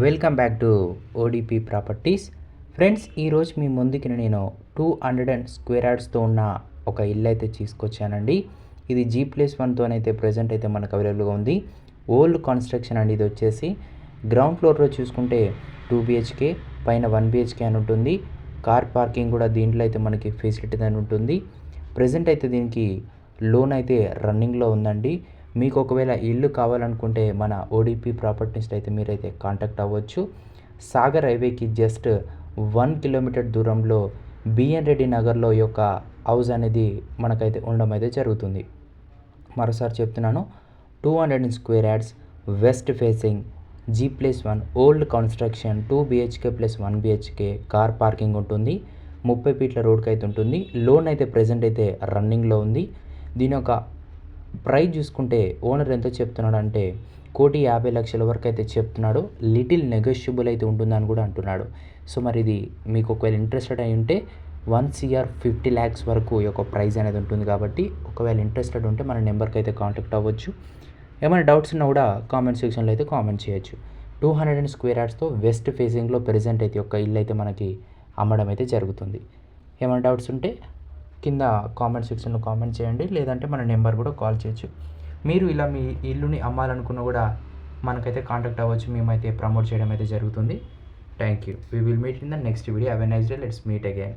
Welcome back to ODP properties. Friends ఈరోజు మీ ముందుకి నేను టూ హండ్రెడ్ అండ్ స్క్వేర్ యార్డ్స్తో ఉన్న ఒక ఇల్లు అయితే తీసుకొచ్చానండి. ఇది జీ ప్లస్ వన్తోనైతే ప్రజెంట్ అయితే మనకు అవైలబుల్గా ఉంది. ఓల్డ్ కన్స్ట్రక్షన్ అండి ఇది వచ్చేసి. గ్రౌండ్ ఫ్లోర్లో చూసుకుంటే టూ బిహెచ్కే పైన వన్ బిహెచ్కే అని ఉంటుంది. కార్ పార్కింగ్ కూడా దీంట్లో అయితే మనకి ఫెసిలిటీ అని ఉంటుంది. ప్రజెంట్ అయితే దీనికి లోన్ అయితే రన్నింగ్లో ఉందండి. మీకు ఒకవేళ ఇల్లు కావాలనుకుంటే మన ఓడిపి ప్రాపర్టీస్ అయితే మీరైతే కాంటాక్ట్ అవ్వచ్చు. సాగర్ హైవేకి జస్ట్ వన్ కిలోమీటర్ దూరంలో బిఎన్ రెడ్డి నగర్లో యొక్క హౌస్ అనేది మనకైతే ఉండడం అయితే జరుగుతుంది. మరోసారి చెప్తున్నాను two hundred square yards west facing G plus one old construction two BHK plus one BHK car parking ఉంటుంది. ముప్పై ఫీట్ల రోడ్కి అయితే ఉంటుంది. లోన్ అయితే ప్రజెంట్ అయితే రన్నింగ్లో ఉంది. దీని యొక్క ప్రైజ్ చూసుకుంటే ఓనర్ ఎంత చెప్తున్నాడు అంటే కోటి యాభై లక్షల వరకు అయితే చెప్తున్నాడు లిటిల్ నెగోషియబుల్ అయితే ఉంటుందని కూడా అంటున్నాడు. సో మరి ఇది మీకు ఒకవేళ ఇంట్రెస్టెడ్ అయి ఉంటే వన్ సిఆర్ ఫిఫ్టీ ల్యాక్స్ వరకు ఈ యొక్క ప్రైజ్ అనేది ఉంటుంది కాబట్టి ఒకవేళ ఇంట్రెస్టెడ్ ఉంటే మన నెంబర్కి అయితే కాంటాక్ట్ అవ్వచ్చు. ఏమైనా డౌట్స్ ఉన్నా కూడా కామెంట్ సెక్షన్లో అయితే కామెంట్ చేయొచ్చు. టూ హండ్రెడ్ అండ్ స్క్వేర్ యార్డ్స్తో వెస్ట్ ఫేసింగ్లో ప్రెజెంట్ అయితే ఒక ఇల్లు అయితే మనకి అమ్మడం అయితే జరుగుతుంది. ఏమైనా డౌట్స్ ఉంటే కింద కామెంట్ సెక్షన్లో కామెంట్ చేయండి. లేదంటే మన నెంబర్ కూడా కాల్ చేయొచ్చు. మీరు ఇలా మీ ఇల్లుని అమ్మాలనుకున్నా కూడా మనకైతే కాంటాక్ట్ అవ్వచ్చు. మేమైతే ప్రమోట్ చేయడం అయితే జరుగుతుంది. Thank you we will meet in the next video have a nice day let's meet again